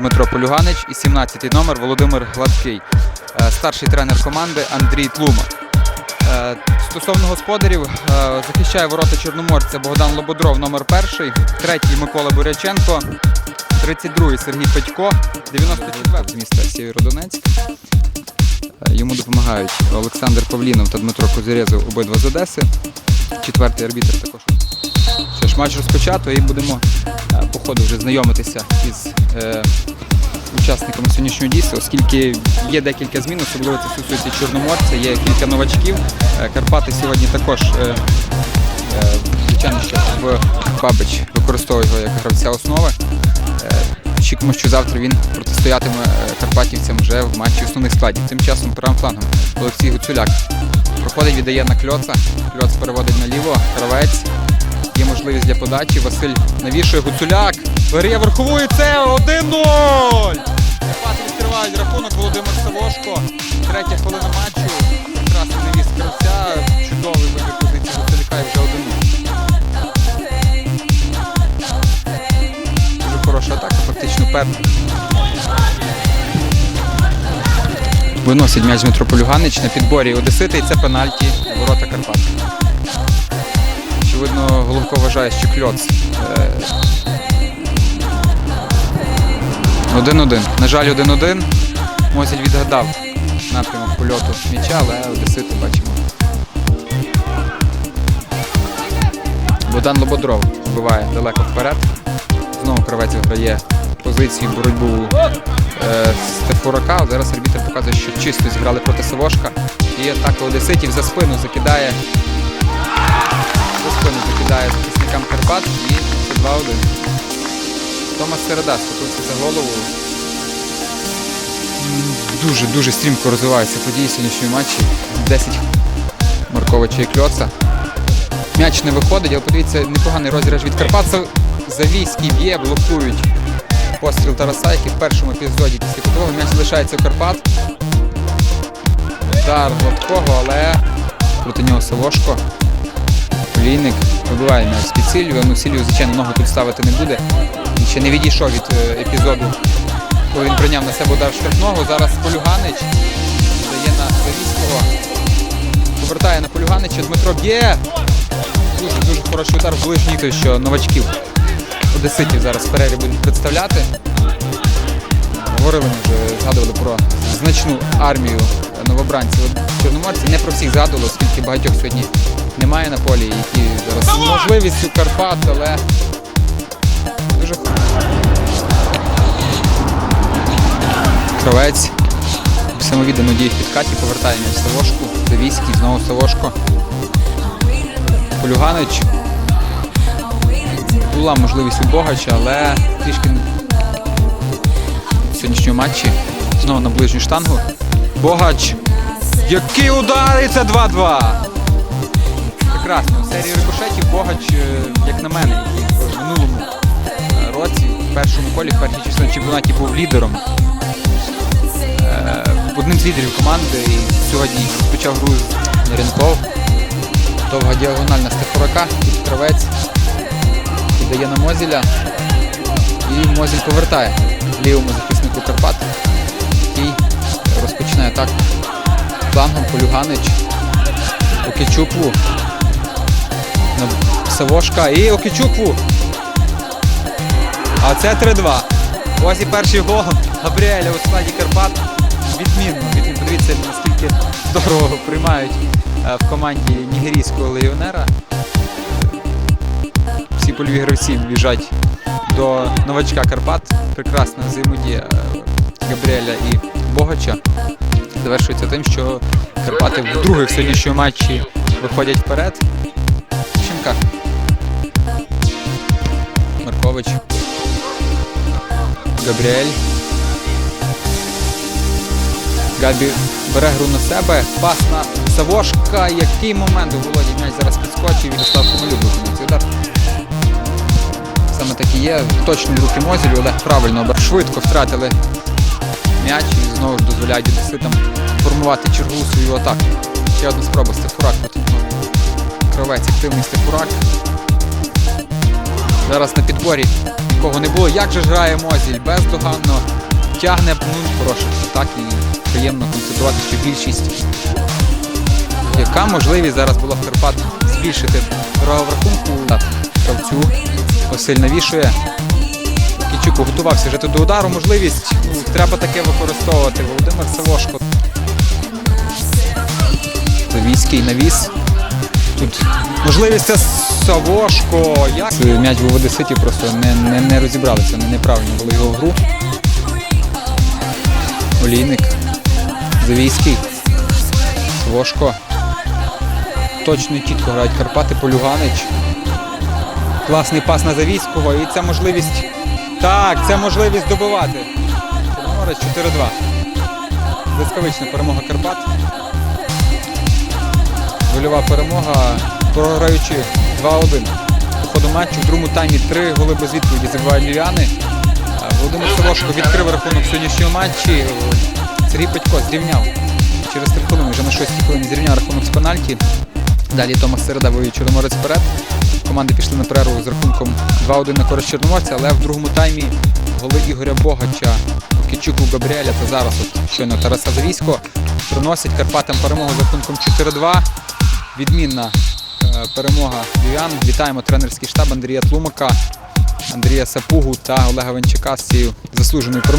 Дмитро Полюганич і 17-й номер Володимир Гладкий. Е, Старший тренер команди Андрій Тлума. Е, Стосовно господарів, е, захищає ворота Чорноморця Богдан Лободров, номер перший, третій Микола Буряченко, 32-й Сергій Петько, 94-й з міста Сєвєродонецьк. Йому допомагають Олександр Павлінов та Дмитро Козирєзов, обидва з Одеси. Четвертий арбітр також. Ж, матч розпочато і будемо е, по ходу вже знайомитися із е, учасниками сьогоднішнього дійства, оскільки є декілька змін, особливо це стосується Чорноморця, є кілька новачків. Е, Карпати сьогодні також, е, е, звичайно, що в Бабич використовує його як гравця основи. Е, Очікуємо, що завтра він протистоятиме карпатівцям вже в матчі основних складів. Тим часом правим флангом Олексій Гуцуляк проходить, віддає на кльоца. Кльоц переводить наліво, кравець. Є можливість для подачі. Василь навішує Гуцуляк. Бере верхову і це 1-0! Карпати відкривають рахунок Володимир Савошко. Третя хвилина матчу. Прекрасний навіс кравця. Чудовий вибір позиції Гуцуляка і вже 1-0. Дуже хороша атака, фактично перша. Виносить м'яч Дмитро Полюганич на підборі Одесити і це пенальті ворота Карпат. Очевидно, Головко вважає, що кльоц. Е, 1-1. На жаль, 1-1. Мозіль відгадав напрямок польоту м'яча, але Одесити бачимо. Богдан Лободров вбиває далеко вперед. Знову кравець грає позицію боротьбу е, Стефурака. Зараз арбітр показує, що чисто зіграли проти Савошка. І атака Одеситів за спину закидає. За спину закидає захисникам Карпат і це 2-1. Томас Середа схопився за голову. Дуже-дуже стрімко розвиваються події сьогоднішньої матчі. 10 Марковича і Кльоца. М'яч не виходить, але подивіться, непоганий розіграш від Карпат. Зав- Завійський б'є, блокують постріл Тараса, який в першому епізоді після кутового м'яч залишається у Карпат. Удар Гладкого, але проти нього Савошко. Олійник вибиває м'яч з під Сильвію. Ну, Сильвію, звичайно, ногу тут ставити не буде. Він ще не відійшов від е, епізоду, коли він прийняв на себе удар штрафного. Зараз Полюганич дає на Завійського. Повертає на Полюганича. Дмитро б'є. Дуже дуже хороший удар в ближній, той, що новачків одеситів зараз в будуть представляти. Говорили ми вже, згадували про значну армію новобранців Чорноморці. Не про всіх згадували, оскільки багатьох сьогодні немає на полі, які зараз з можливістю Карпат, але дуже Кравець самовіддано діє в підкаті, повертає м'яч Савошку. Завійський, знову Савошко. Полюганич. Була можливість у Богача, але трішки в сьогоднішньому матчі знову на ближню штангу. Богач. Який удар! І це 2-2! Прекрасно. В серії рикошетів Богач, як на мене, в минулому році, в першому колі, в першій частині чемпіонаті був лідером. Е, Одним з лідерів команди і сьогодні розпочав гру Ренков. Довга діагональна Стефурака, тут кравець віддає на Мозіля. І Мозіль повертає лівому захиснику Карпат, який розпочинає атаку флангом Полюганич. Окічупву. Савошка і Окічупву. А це 3-2. Ось і перший гол Габріеля у складі Карпат. Відмінно. Відмінно. Подивіться, наскільки здорово приймають е, в команді нігерійського легіонера. Всі польові гравці біжать до новачка Карпат. Прекрасна взаємодія е, Габріеля і Богача. Завершується тим, що Карпати в сьогоднішньому матчі виходять вперед. Щенка. Маркович. Габріель. Габі бере гру на себе. Пас на Савошка. Який момент у Володі м'яч зараз підскочив і виконує цей удар. Саме так і є. Точні руки Мозілю, Олег правильно. Швидко втратили м'яч і знову ж дозволяють одеситам формувати чергу свою атаку. Ще одна спроба Стефурак нього. Кровець активний Стефурак. Зараз на підборі нікого не було. Як же грає Мозіль? Бездоганно тягне, ну, хороший так і приємно констатувати, що більшість. Яка можливість зараз була в Карпат збільшити дорогу в рахунку Так, гравцю Василь навішує. Кічуку готувався вже до удару. Можливість ну, треба таке використовувати. Володимир Савошко. Завійський навіс. Тут можливість це Савошко. Як? М'яч був Одеситі просто не, не, не розібралися, вони неправильно були його в гру. Олійник. Завійський. Савошко. Точно чітко грають Карпати. Полюганич. Класний пас на Завійського. І це можливість. Так, це можливість добивати. Чорноморець 4-2. Блискавична перемога Карпат. Гольова перемога, програючи 2-1. По ходу матчу в другому таймі три голи без відповіді забивають львів'яни. Володимир Солошко відкрив рахунок в сьогоднішньому матчі. Сергій Петько зрівняв через три хвилини, вже на 6 хвилині зрівняв рахунок з пенальті. Далі Томас Середа вивів Чорноморець вперед. Команди пішли на перерву з рахунком 2-1 на користь Чорноморця, але в другому таймі голи Ігоря Богача, Кічуку Габріеля та зараз от щойно Тараса Завійського приносять Карпатам перемогу з рахунком 4-2. Відмінна е, перемога львів'ян. Вітаємо тренерський штаб Андрія Тлумака, Андрія Сапугу та Олега Венчака з цією заслуженою перемогою.